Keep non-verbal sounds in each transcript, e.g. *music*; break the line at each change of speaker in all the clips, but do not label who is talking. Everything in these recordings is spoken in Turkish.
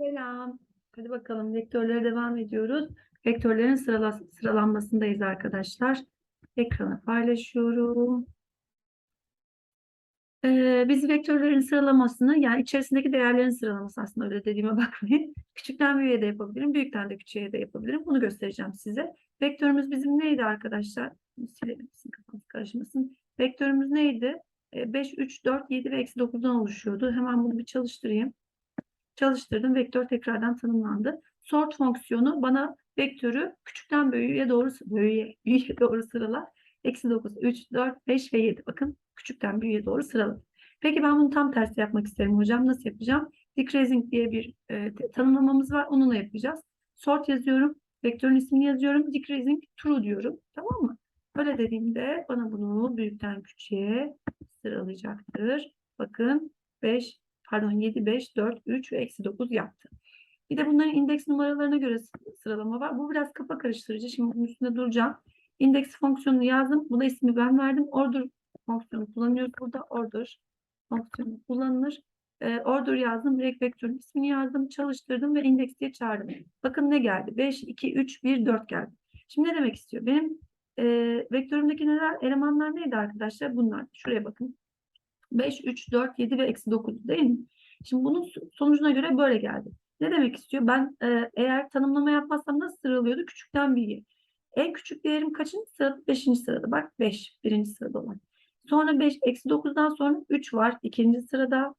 Selam. Hadi bakalım vektörlere devam ediyoruz. Vektörlerin sırala sıralanmasındayız arkadaşlar. Ekranı paylaşıyorum. Ee, biz vektörlerin sıralamasını yani içerisindeki değerlerin sıralaması aslında öyle dediğime *laughs* bakmayın. Küçükten büyüğe de yapabilirim, büyükten de küçüğe de yapabilirim. Bunu göstereceğim size. Vektörümüz bizim neydi arkadaşlar? Silelim, sizin kafanız karışmasın. Vektörümüz neydi? Ee, 5, 3, 4, 7 ve eksi 9'dan oluşuyordu. Hemen bunu bir çalıştırayım. Çalıştırdım. Vektör tekrardan tanımlandı. Sort fonksiyonu bana vektörü küçükten büyüğe doğru büyüğe, büyüğe doğru sıralar. Eksi 9, 3, 4, 5 ve 7. Bakın küçükten büyüğe doğru sıraladım. Peki ben bunu tam tersi yapmak isterim hocam. Nasıl yapacağım? Decreasing diye bir e, tanımlamamız var. Onunla yapacağız. Sort yazıyorum. Vektörün ismini yazıyorum. Decreasing true diyorum. Tamam mı? Öyle dediğimde bana bunu büyükten küçüğe sıralayacaktır. Bakın 5, pardon 7, 5, 4, 3 ve eksi 9 yaptı. Bir de bunların indeks numaralarına göre sı- sıralama var. Bu biraz kafa karıştırıcı. Şimdi bunun üstünde duracağım. İndeks fonksiyonunu yazdım. Buna ismi ben verdim. Order fonksiyonu kullanıyoruz burada. Order fonksiyonu kullanılır. Ee, order yazdım. Direkt vektörün ismini yazdım. Çalıştırdım ve indeks diye çağırdım. Bakın ne geldi? 5, 2, 3, 1, 4 geldi. Şimdi ne demek istiyor? Benim e, vektörümdeki neler, elemanlar neydi arkadaşlar? Bunlar. Şuraya bakın. 5, 3, 4, 7 ve eksi 9 değil mi? Şimdi bunun so- sonucuna göre böyle geldi. Ne demek istiyor? Ben e, eğer tanımlama yapmazsam nasıl sıralıyordu? Küçükten büyüğe. En küçük değerim kaçıncı sırada? Beşinci sırada. Bak 5. Birinci sırada olan. Sonra 5, eksi 9'dan sonra 3 var. ikinci sırada.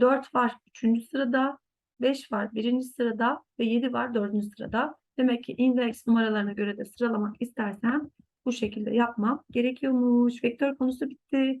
4 var. Üçüncü sırada. 5 var. Birinci sırada. Ve 7 var. Dördüncü sırada. Demek ki indeks numaralarına göre de sıralamak istersem bu şekilde yapmam gerekiyormuş. Vektör konusu bitti.